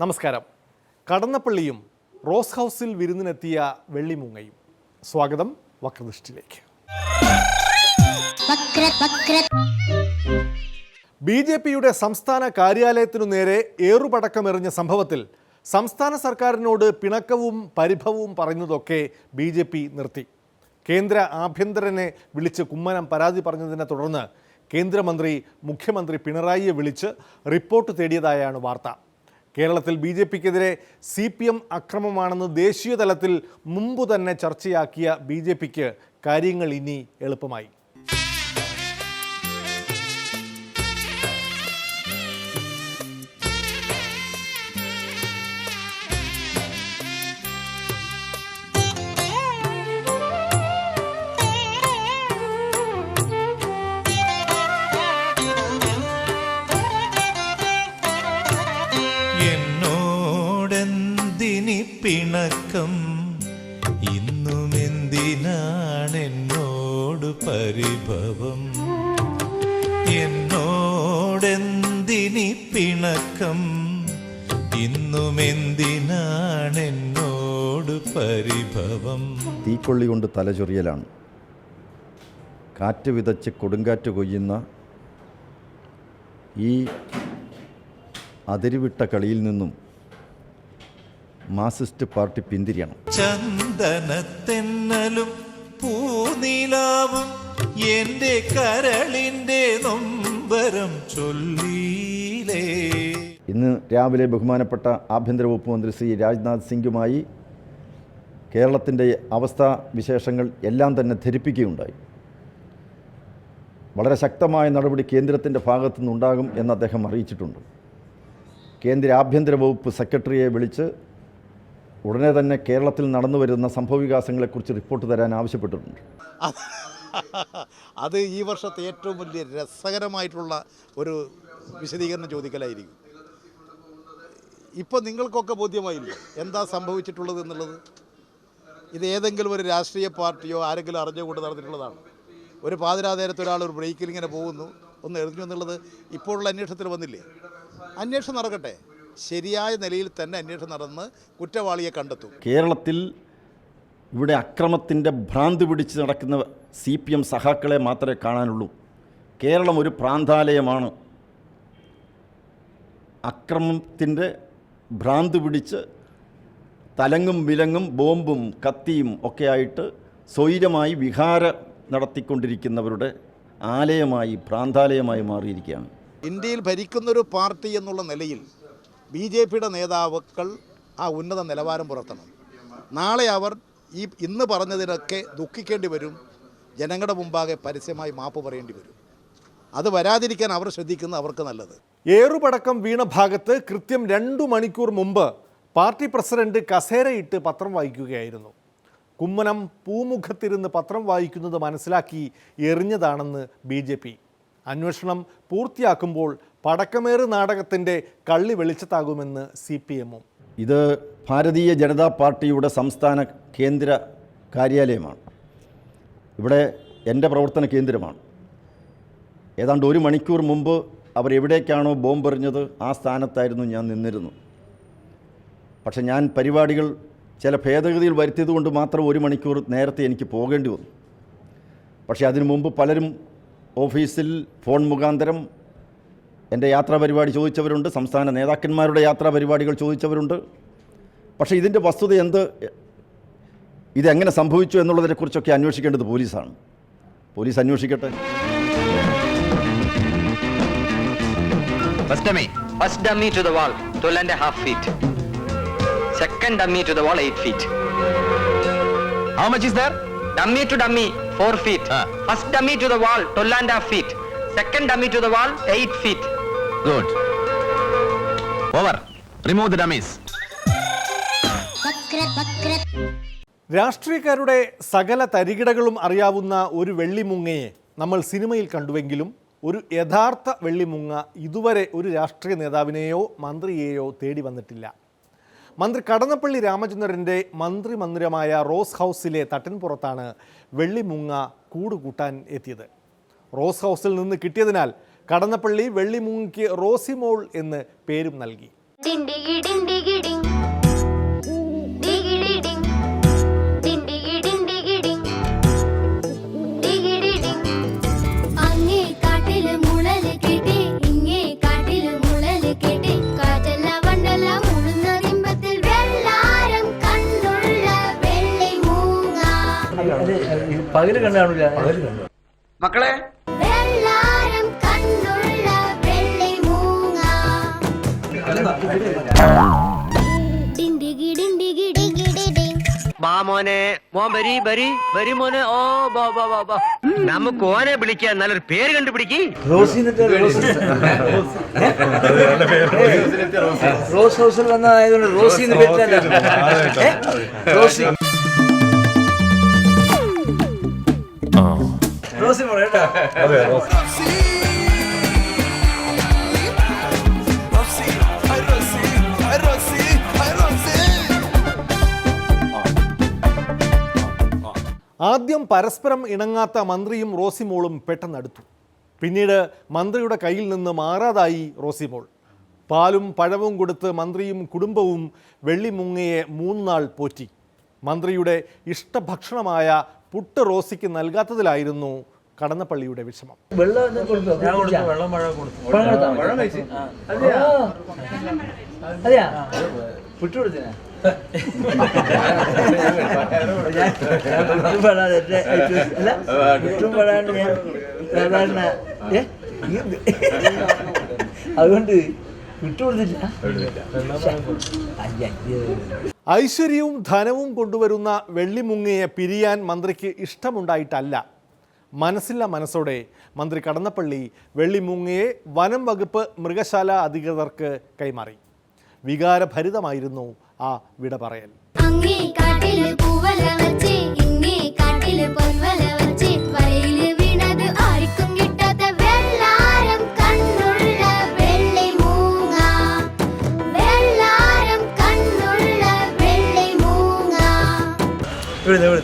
നമസ്കാരം. കടന്നപ്പള്ളിയും റോസ് ഹൗസിൽ വിരുന്നിനെത്തിയ വെള്ളിമുങ്ങയും. സ്വാഗതം വക്രദൃഷ്ടിയിലേക്ക്. വക്ര വക്ര. ബി ജെ പിയുടെ സംസ്ഥാന കാര്യാലയത്തിനു നേരെ ഏറുപടക്കമെറിഞ്ഞ സംഭവത്തിൽ സംസ്ഥാന സർക്കാരിനോട് പിണക്കവും പരിഭവവും പറഞ്ഞതൊക്കെ ബി ജെ പി നിർത്തി. കേന്ദ്ര ആഭ്യന്തരനെ വിളിച്ച് കുമ്മനം പരാതി പറഞ്ഞതിനെ തുടർന്ന് കേന്ദ്രമന്ത്രി മുഖ്യമന്ത്രി പിണറായിയെ വിളിച്ച് റിപ്പോർട്ട് തേടിയതായാണ് വാർത്ത. കേരളത്തിൽ ബി ജെ പിക്കെതിരെ സി പി എം അക്രമമാണെന്ന് ദേശീയ തലത്തിൽ മുമ്പ് തന്നെ ചർച്ചയാക്കിയ ബി ജെ പിക്ക് കാര്യങ്ങൾ ഇനി എളുപ്പമായി. പരിഭവം എന്നോടെന്തിനി പിണക്കം? ഇന്നും എന്തിനാണ് എന്നോട് പരിഭവം? തീക്കൊള്ളി കൊണ്ട് തലചൊറിയലാണ് കാറ്റ് വിതച്ച് കൊടുങ്കാറ്റ് കൊയ്യുന്ന ഈ അതിരുവിട്ട കളിയിൽ നിന്നും മാസിസ്റ്റ് പാർട്ടി പിന്തിരിയണം. ചന്ദനത്തെന്നലും പൂനിലാവും. എന്റെ കരളിന്റെ നൊമ്പരം ചൊല്ലീലേ. ഇന്ന് രാവിലെ ബഹുമാനപ്പെട്ട ആഭ്യന്തര വകുപ്പ് മന്ത്രി ശ്രീ രാജ്നാഥ് സിംഗുമായി കേരളത്തിന്റെ അവസ്ഥ വിശേഷങ്ങൾ എല്ലാം തന്നെ ധരിപ്പിക്കുകയുണ്ടായി. വളരെ ശക്തമായ നടപടി കേന്ദ്രത്തിന്റെ ഭാഗത്തു നിന്നുണ്ടാകും എന്ന് അദ്ദേഹം അറിയിച്ചിട്ടുണ്ട്. കേന്ദ്ര ആഭ്യന്തര വകുപ്പ് സെക്രട്ടറിയെ വിളിച്ച് ഉടനെ തന്നെ കേരളത്തിൽ നടന്നു വരുന്ന സംഭവവികാസങ്ങളെക്കുറിച്ച് റിപ്പോർട്ട് തരാൻ ആവശ്യപ്പെട്ടിട്ടുണ്ട്. അത് ഈ വർഷത്തെ ഏറ്റവും വലിയ രസകരമായിട്ടുള്ള ഒരു വിശദീകരണം ചോദിക്കലായിരിക്കും. ഇപ്പോൾ നിങ്ങൾക്കൊക്കെ ബോധ്യമായില്ലേ? എന്താ സംഭവിച്ചിട്ടുള്ളത് എന്നുള്ളത്? ഇത് ഏതെങ്കിലും ഒരു രാഷ്ട്രീയ പാർട്ടിയോ ആരെങ്കിലും അറിഞ്ഞുകൊണ്ട് നടന്നിട്ടുള്ളതാണ്. ഒരു പാതിരാതേരത്ത് ഒരാൾ ഒരു ബ്രേക്കിൽ ഇങ്ങനെ പോകുന്നു. ഒന്ന് എറിഞ്ഞു എന്നുള്ളത് ഇപ്പോഴുള്ള അന്വേഷണത്തിൽ വന്നില്ലേ? അന്വേഷണം നടക്കട്ടെ. ശരിയായ നിലയിൽ തന്നെ അന്വേഷണം നടന്ന് കുറ്റവാളിയെ കണ്ടെത്തും. കേരളത്തിൽ ഇവിടെ അക്രമത്തിന്റെ ഭ്രാന്ത് പിടിച്ച് നടക്കുന്ന സി പി എം സഹാക്കളെ മാത്രമേ കാണാനുള്ളൂ. കേരളം ഒരു പ്രാന്താലയമാണ്. അക്രമത്തിന്റെ ഭ്രാന്ത് പിടിച്ച് തലങ്ങും വിലങ്ങും ബോംബും കത്തിയും ഒക്കെ ആയിട്ട് സ്വൈരമായി വിഹാര നടത്തിക്കൊണ്ടിരിക്കുന്നവരുടെ ആലയമായി പ്രാന്താലയമായി മാറിയിരിക്കുകയാണ്. ഇന്ത്യയിൽ ഭരിക്കുന്നൊരു പാർട്ടി എന്നുള്ള നിലയിൽ ബി ജെ പിയുടെ നേതാവുക്കൾ ആ ഉന്നത നിലവാരം പുലർത്തണം. നാളെ അവർ ഈ ഇന്ന് പറഞ്ഞതിനൊക്കെ ദുഃഖിക്കേണ്ടി വരും. ജനങ്ങളുടെ മുമ്പാകെ പരസ്യമായി മാപ്പ് പറയേണ്ടി വരും. അത് വരാതിരിക്കാൻ അവർ ശ്രദ്ധിക്കുന്നത് അവർക്ക് നല്ലത്. ഏറുപടക്കം വീണ ഭാഗത്ത് കൃത്യം രണ്ടു മണിക്കൂർ മുമ്പ് പാർട്ടി പ്രസിഡന്റ് കസേരയിട്ട് പത്രം വായിക്കുകയായിരുന്നു. കുമ്മനം പൂമുഖത്തിരുന്ന് പത്രം വായിക്കുന്നത് മനസ്സിലാക്കി എറിഞ്ഞതാണെന്ന് ബി ജെ പി. അന്വേഷണം പൂർത്തിയാക്കുമ്പോൾ പടക്കമേറ് നാടകത്തിന്റെ കള്ളി വെളിച്ചത്താകുമെന്ന് സി പി എമ്മും. ഇത് ഭാരതീയ ജനതാ പാർട്ടിയുടെ സംസ്ഥാന കേന്ദ്ര കാര്യാലയമാണ്. ഇവിടെ എന്റെ പ്രവർത്തന കേന്ദ്രമാണ്. ഏതാണ്ട് ഒരു മണിക്കൂർ മുമ്പ് അവരെവിടേക്കാണോ ബോംബെറിഞ്ഞത് ആ സ്ഥാനത്തായിരുന്നു ഞാൻ നിന്നിരുന്നു. പക്ഷെ ഞാൻ പരിപാടികൾ ചില ഭേദഗതിയിൽ വരുത്തിയത് കൊണ്ട് മാത്രം ഒരു മണിക്കൂർ നേരത്തെ എനിക്ക് പോകേണ്ടി വന്നു. പക്ഷേ അതിനു മുമ്പ് പലരും ഓഫീസിൽ ഫോൺ മുഖാന്തരം എന്റെ യാത്രാ പരിപാടി ചോദിച്ചവരുണ്ട് സംസ്ഥാന നേതാക്കന്മാരുടെ യാത്രാ പരിപാടികൾ ചോദിച്ചവരുണ്ട്. പക്ഷേ ഇതിന്റെ വസ്തുത എന്ത്? ഇതെങ്ങനെ സംഭവിച്ചു എന്നുള്ളതിനെക്കുറിച്ചൊക്കെ അന്വേഷിക്കേണ്ടത് പോലീസാണ്. പോലീസ് അന്വേഷിക്കട്ടെ. റിമൂവ് ദ ഡമീസ് രാഷ്ട്രീയക്കാരുടെ സകല തരികിടകളും അറിയാവുന്ന ഒരു വെള്ളിമുങ്ങയെ നമ്മൾ സിനിമയിൽ കണ്ടുവെങ്കിലും ഒരു യഥാർത്ഥ വെള്ളിമുങ്ങ ഇതുവരെ ഒരു രാഷ്ട്രീയ നേതാവിനെയോ മന്ത്രിയെയോ തേടി വന്നിട്ടില്ല. മന്ത്രി കടന്നപ്പള്ളി രാമചന്ദ്രന്റെ മന്ത്രിമന്ദിരമായ റോസ് ഹൗസിലെ തട്ടിൻപുറത്താണ് വെള്ളിമുങ്ങ കൂടുകൂട്ടാൻ എത്തിയത്. റോസ് ഹൗസിൽ നിന്ന് കിട്ടിയതിനാൽ കടന്നപ്പള്ളി വെള്ളിമുങ്ങയ്ക്ക് റോസിമോൾ എന്ന് പേരും നൽകി. പകൽ കണ്ടാണില്ല മക്കളെ? മോനെ. മോൻ വരി വരി വരി മോനെ. ഓ ബാ ബാ ബാ ബാ. നമുക്ക് ഓനെ വിളിക്കാൻ നല്ലൊരു പേര് കണ്ടുപിടിക്കി. റോസി എന്നിട്ട് റോസ്. റോസ് ഹൗസിൽ വന്നതായതുകൊണ്ട് റോസി എന്ന് പേരിട്ടല്ല റോസി. റോസി മോളെ കേട്ടോ. ആദ്യം പരസ്പരം ഇണങ്ങാത്ത മന്ത്രിയും റോസിമോളും പെട്ടെന്നടുത്തു. പിന്നീട് മന്ത്രിയുടെ കയ്യിൽ നിന്ന് മാറാതായി റോസിമോൾ. പാലും പഴവും കൊടുത്ത് മന്ത്രിയും കുടുംബവും വെള്ളിമുങ്ങയെ മൂന്നാൾ പോറ്റി. മന്ത്രിയുടെ ഇഷ്ടഭക്ഷണമായ പുട്ട് റോസിക്ക് നൽകാത്തതിലായിരുന്നു കടന്നപ്പള്ളിയുടെ വിഷമം. അതുകൊണ്ട് ഐശ്വര്യവും ധനവും കൊണ്ടുവരുന്ന വെള്ളിമുങ്ങയെ പിരിയാൻ മന്ത്രിക്ക് ഇഷ്ടമുണ്ടായിട്ടല്ല. മനസ്സില്ല മനസ്സോടെ മന്ത്രി കടന്നപ്പള്ളി വെള്ളിമൂങ്ങയെ വനം വകുപ്പ് മൃഗശാല അധികൃതർക്ക് കൈമാറി. വികാരഭരിതമായിരുന്നു ആ വിട പറയൽ ഇവിടെ കാട്ടിൽ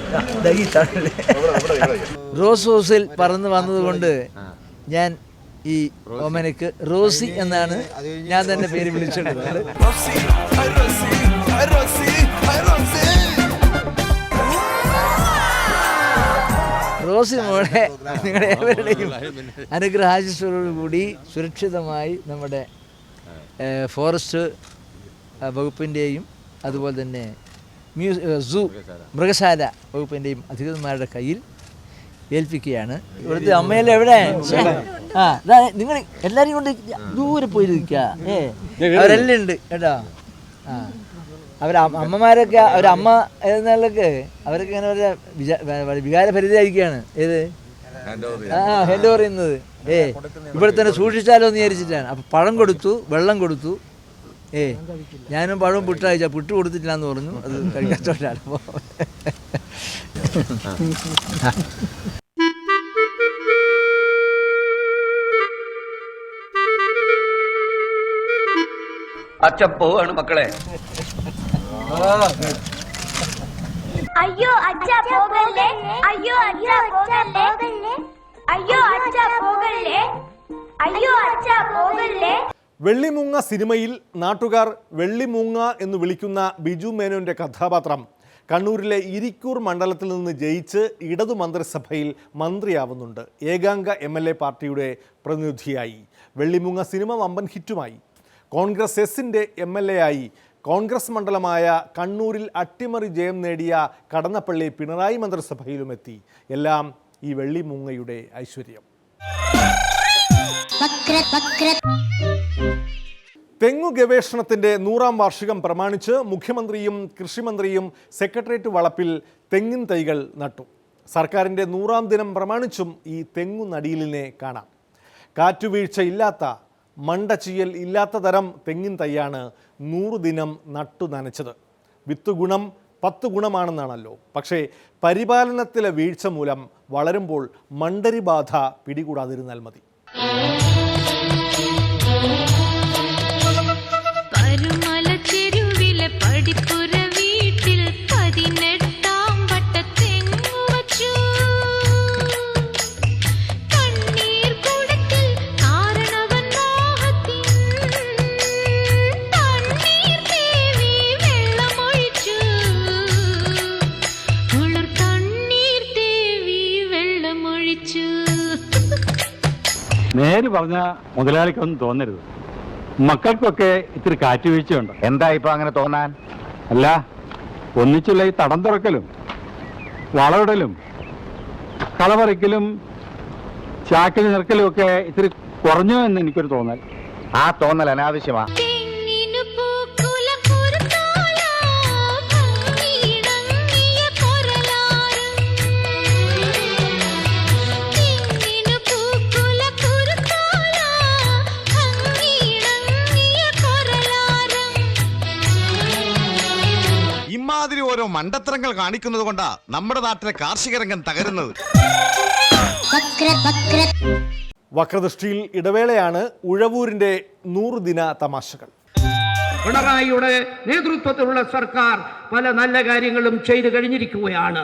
റോസ് ഹൗസിൽ പറന്ന് വന്നതുകൊണ്ട് ഞാൻ ഈ ഓമനക്ക് റോസി എന്നാണ് ഞാൻ തന്നെ പേര് വിളിച്ചിട്ടുള്ളത് റോസി മോളെ നിങ്ങളുടെ ഏവരുടെയും അനുഗ്രഹാശിസ്വരോടു കൂടി സുരക്ഷിതമായി നമ്മുടെ ഫോറസ്റ്റ് വകുപ്പിന്റെയും അതുപോലെ തന്നെ സൂ മൃഗശാല. വകുപ്പിന്റെയും അധികൃതന്മാരുടെ കയ്യിൽ ഏൽപ്പിക്കുകയാണ്. ഇവിടുത്തെ അമ്മയെല്ലാം എവിടെ? ആ നിങ്ങൾ എല്ലാവരും കൊണ്ട് ദൂരെ പോയി നിൽക്കുക. ഏ അവരെല്ലാം ഉണ്ട് കേട്ടോ. ആ. അവർ അമ്മമാരൊക്കെ അവരമ്മ എന്നൊക്കെ അവരൊക്കെ ഇങ്ങനെ വളരെ വികാരഭരിതരായിരിക്കുകയാണ് ഏത്? ആ ഹാൻഡ് ഓവർ ചെയ്യുന്നത് ഏ ഇവിടെ തന്നെ സൂക്ഷിച്ചാലോ എന്ന് വിചാരിച്ചിട്ടാണ്. അപ്പം പഴം കൊടുത്തു വെള്ളം കൊടുത്തു ഏ ഞാനും പഴവും പുട്ട് അയച്ച പുട്ട് കൊടുത്തിട്ടില്ലാന്ന് പറഞ്ഞു. അത് കഴിക്കാത്തോണ്ടാണ് അപ്പോൾ അച്ഛൻ പോവാണ് മക്കളെ. അയ്യോ അച്ഛ പോകല്ലേ? അയ്യോ അച്ഛ പോകല്ലേ? അയ്യോ അച്ഛ പോകല്ലേ? അയ്യോ അച്ഛ പോകല്ലേ? വെള്ളിമുങ്ങ സിനിമയിൽ നാട്ടുകാർ വെള്ളിമൂങ്ങ എന്ന് വിളിക്കുന്ന ബിജു മേനോന്റെ കഥാപാത്രം കണ്ണൂരിലെ ഇരിക്കൂർ മണ്ഡലത്തിൽ നിന്ന് ജയിച്ച് ഇടതു മന്ത്രിസഭയിൽ മന്ത്രിയാവുന്നുണ്ട്. ഏകാംഗ എം എൽ എ പാർട്ടിയുടെ പ്രതിനിധിയായി. വെള്ളിമുങ്ങ സിനിമ വമ്പൻ ഹിറ്റുമായി. കോൺഗ്രസ് എസിന്റെ എം എൽ എ ആയി കോൺഗ്രസ് മണ്ഡലമായ കണ്ണൂരിൽ അട്ടിമറി ജയം നേടിയ കടന്നപ്പള്ളി പിണറായി മന്ത്രിസഭയിലും എത്തി എല്ലാം ഈ വെള്ളിമൂങ്ങയുടെ ഐശ്വര്യം. തെങ്ങു ഗവേഷണത്തിന്റെ നൂറാം വാർഷികം പ്രമാണിച്ച് മുഖ്യമന്ത്രിയും കൃഷിമന്ത്രിയും സെക്രട്ടേറിയറ്റ് വളപ്പിൽ തെങ്ങിൻ തൈകൾ നട്ടു. സർക്കാരിന്റെ നൂറാം ദിനം പ്രമാണിച്ചും ഈ തെങ്ങു നടിയിലിനെ കാണാം. കാറ്റുവീഴ്ച ഇല്ലാത്ത മണ്ടച്ചിയൽ ഇല്ലാത്ത തരം തെങ്ങിൻ തൈയാണ് നൂറ് ദിനം നട്ടു നനച്ചത്. വിത്ത് ഗുണം പത്ത് ഗുണമാണെന്നാണല്ലോ. പക്ഷേ പരിപാലനത്തിലെ വീഴ്ച മൂലം വളരുമ്പോൾ മണ്ടരി ബാധ പിടികൂടാതിരുന്നാൽ മതി. പറഞ്ഞ മുതലാളിക്കൊന്നും തോന്നരുത്. മക്കൾക്കൊക്കെ ഇത്തിരി കാറ്റുവീഴ്ചയുണ്ട് എന്താ ഇപ്പൊ അങ്ങനെ തോന്നാൻ? അല്ല ഒന്നിച്ചുള്ള ഈ തടം തുറക്കലും വളവിടലും കളപറിക്കലും ചാക്കിൽ നിറക്കലും ഒക്കെ ഇത്തിരി കുറഞ്ഞു എന്ന് എനിക്കൊരു തോന്നൽ. ആ തോന്നൽ അനാവശ്യമാ. മണ്ടത്തരങ്ങൾ കാണിക്കുന്നത് കൊണ്ടാ നമ്മുടെ നാട്ടിലെ കാർഷിക രംഗം തകരുന്നത്. വക്ര വക്ര വക്രദൃഷ്ടിയിൽ ഇടവേളയാണ് ഉഴവൂരിന്റെ നൂറുദിന തമാശകൾ. പിണറായിയുടെ നേതൃത്വത്തിലുള്ള സർക്കാർ പല നല്ല കാര്യങ്ങളും ചെയ്തു കഴിഞ്ഞിരിക്കുകയാണ്.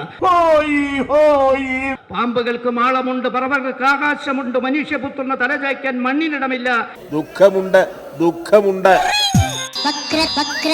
പാമ്പുകൾക്ക് മാളമുണ്ട് പറവകൾക്ക് ആകാശമുണ്ട് മനുഷ്യപുത്രനെ തലചായ്ക്കാൻ മണ്ണിനിടമില്ല. ദുഃഖമുണ്ട് ദുഃഖമുണ്ട്. വക്ര വക്ര